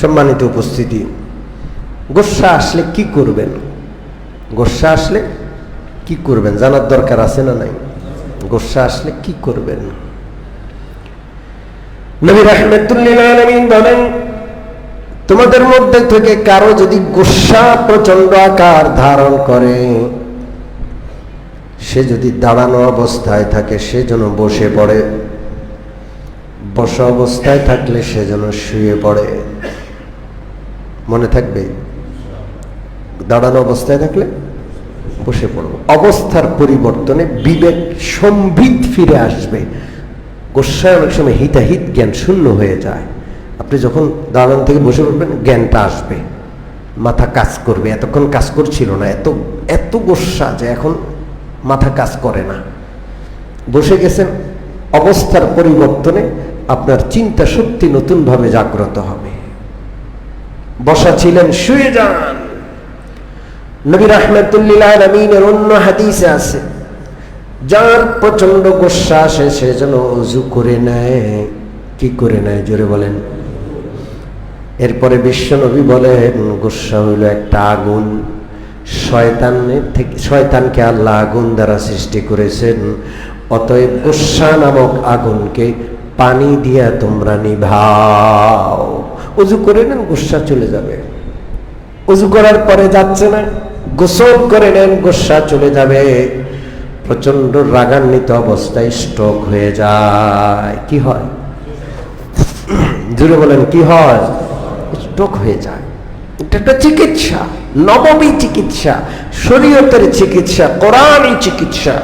সম্মানিত উপস্থিতি। গোসা আসলে কি করবেন? গোসা আসলে কি করবেন? জানার দরকার আছে না নাই? গোসা আসলে কি করবেন? নবী রহমতুল্লিল বলেন, তোমাদের মধ্যে থেকে কারও যদি গোসা প্রচণ্ড আকার ধারণ করে, সে যদি দাঁড়ানো অবস্থায় থাকে, সে যেন বসে পড়ে। বসা অবস্থায় থাকলে সে যেন শুয়ে পড়ে। মনে থাকবে, দাঁড়ানো অবস্থায় থাকলে বসে পড়ব। অবস্থার পরিবর্তনে বিবেক সম্বিত ফিরে আসবে। গোসায় অনেক সময় হিতাহিত জ্ঞান শূন্য হয়ে যায়। আপনি যখন দাঁড়ানো থেকে বসে পড়বেন, জ্ঞানটা আসবে। মাথা কাজ করবে। এতক্ষণ কাজ করছিল না, এত এত গোসা যে এখন মাথা কাজ করে না। বসে গেছেন, অবস্থার পরিবর্তনে আপনার চিন্তা শক্তি নতুনভাবে জাগ্রত হবে। বসা ছিলেন, শুয়ে যান। নবীর রহমতুল্লিল আলমিনের অন্য হাদিসে আছে, যার প্রচণ্ড গোসা আসে, সে যেন অজু করে নেয়। কি করে নেয়, জোরে বলেন। এরপরে বিশ্বনবী বলেন, গোসা হইল একটা আগুন। শয়তানের থেকে, শয়তানকে আল্লাহ আগুন দ্বারা সৃষ্টি করেছেন। অতএব গোসা নামক আগুনকে পানি দিয়া তোমরা নিভাও। উজু করে নেন, গোসা চলে যাবে। উজু করার পরে যাচ্ছে না, গোসল করে নেন, গোসা চলে যাবে। প্রচণ্ড রাগান্বিত অবস্থায় স্ট্রোক হয়ে যায়। কি হয়? জুড়ে বলেন, কি হয়? স্ট্রোক হয়ে যায়। এটা একটা চিকিৎসা, নবমী চিকিৎসা, শরীয়তের চিকিৎসা, কোরআনই চিকিৎসা।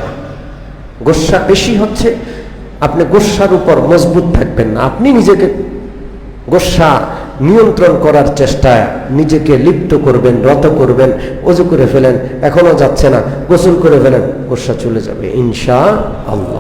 গোসা বেশি হচ্ছে আপনি গোস্বার উপর মজবুত থাকবেন না। আপনি নিজেকে গোস্বা নিয়ন্ত্রণ করার চেষ্টায় নিজেকে লিপ্ত করবেন, রত করবেন, অজু করে ফেলেন, এখনও যাচ্ছে না, গোসল করে ফেলেন গোস্বা চলে যাবে, ইনশা আল্লাহ।